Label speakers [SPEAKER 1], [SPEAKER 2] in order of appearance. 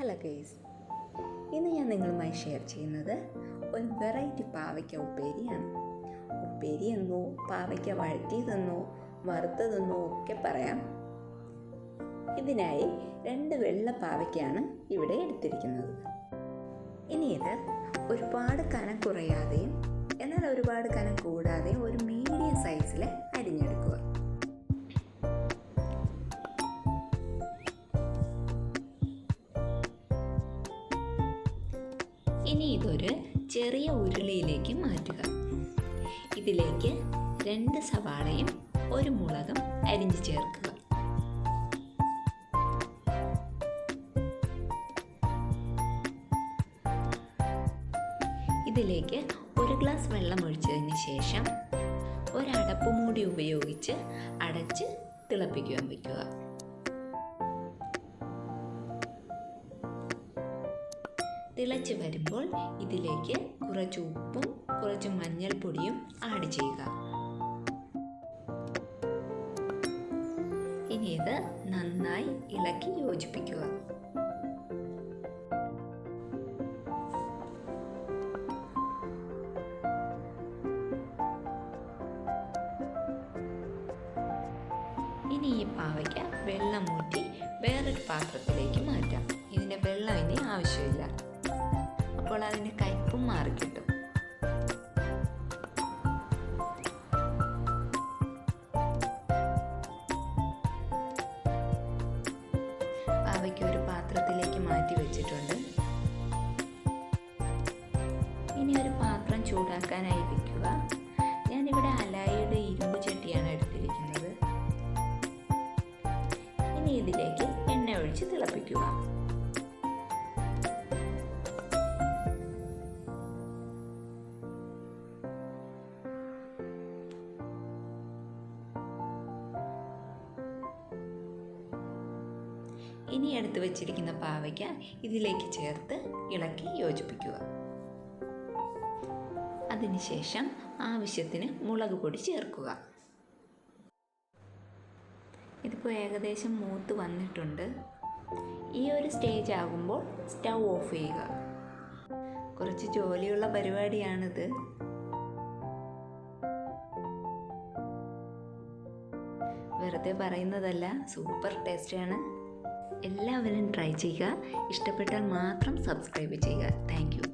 [SPEAKER 1] Hello guys ഇന്ന് ഞാൻ നിങ്ങളുമായി ഷെയർ ചെയ്യുന്നത് ഒരു വെറൈറ്റി പാവയ്ക്ക ഉപ്പേരിയാണ്. ഉപ്പേരി എന്നോ പാവയ്ക്ക വഴറ്റിയതെന്നോ വറുത്തതെന്നോ ഒക്കെ പറയാം. ഇതിനായി രണ്ട് വെള്ള പാവയ്ക്കാണ് ഇവിടെ എടുത്തിരിക്കുന്നത്. ഇനി ഇത് ഒരുപാട് കനം കുറയാതെയും എന്നാൽ ഒരുപാട് കനം കൂടാതെയും ഒരു മീഡിയം സൈസിൽ അരിഞ്ഞെടുക്കുക ഇനി ഇതൊരു ചെറിയ ഉരുളിയിലേക്ക് മാറ്റുക. ഇതിലേക്ക് രണ്ട് സവാളയും ഒരു മുളകും അരിഞ്ഞു ചേർക്കുക. ഇതിലേക്ക് ഒരു ഗ്ലാസ് വെള്ളം ഒഴിച്ചതിന് ശേഷം ഒരടപ്പ് മൂടി ഉപയോഗിച്ച് അടച്ച് തിളപ്പിക്കുവാൻ വയ്ക്കുക. തിളച്ച് വരുമ്പോൾ ഇതിലേക്ക് കുറച്ച് ഉപ്പും കുറച്ച് മഞ്ഞൾപ്പൊടിയും ആഡ് ചെയ്യുക. ഇനി ഇത് നന്നായി ഇളക്കി യോജിപ്പിക്കുക. ഇനി ഈ പാവയ്ക്ക വെള്ളം ഊറ്റി വേറൊരു പാത്രത്തിലേക്ക് മാറ്റാം. അപ്പോൾ അതിന്റെ കയ്പും മാറിക്കിട്ടും പാവയ്ക്ക് ഒരു പാത്രത്തിലേക്ക് മാറ്റി വെച്ചിട്ടുണ്ട്. ഇനി ഒരു പാത്രം ചൂടാക്കാനായി വയ്ക്കുക ഞാനിവിടെ അലായിയുടെ ഇരുമ്പ് ചട്ടിയാണ് എടുത്തിരിക്കുന്നത്. ഇനി ഇതിലേക്ക് എണ്ണ ഒഴിച്ച് തിളപ്പിക്കുക. ഇനി എടുത്ത് വെച്ചിരിക്കുന്ന പാവയ്ക്ക ഇതിലേക്ക് ചേർത്ത് ഇളക്കി യോജിപ്പിക്കുക. അതിനുശേഷം ആവശ്യത്തിന് മുളക് പൊടി ചേർക്കുക. ഇതിപ്പോൾ ഏകദേശം മൂത്ത് വന്നിട്ടുണ്ട്. ഈ ഒരു സ്റ്റേജ് ആകുമ്പോൾ സ്റ്റൗ ഓഫ് ചെയ്യുക. കുറച്ച് ജോലിയുള്ള പരിപാടിയാണിത്. വെറുതെ പറയുന്നതല്ല സൂപ്പർ ടേസ്റ്റാണ്. എല്ലാവരും ട്രൈ ചെയ്യുക. ഇഷ്ടപ്പെട്ടാൽ മാത്രം സബ്സ്ക്രൈബ് ചെയ്യുക. താങ്ക്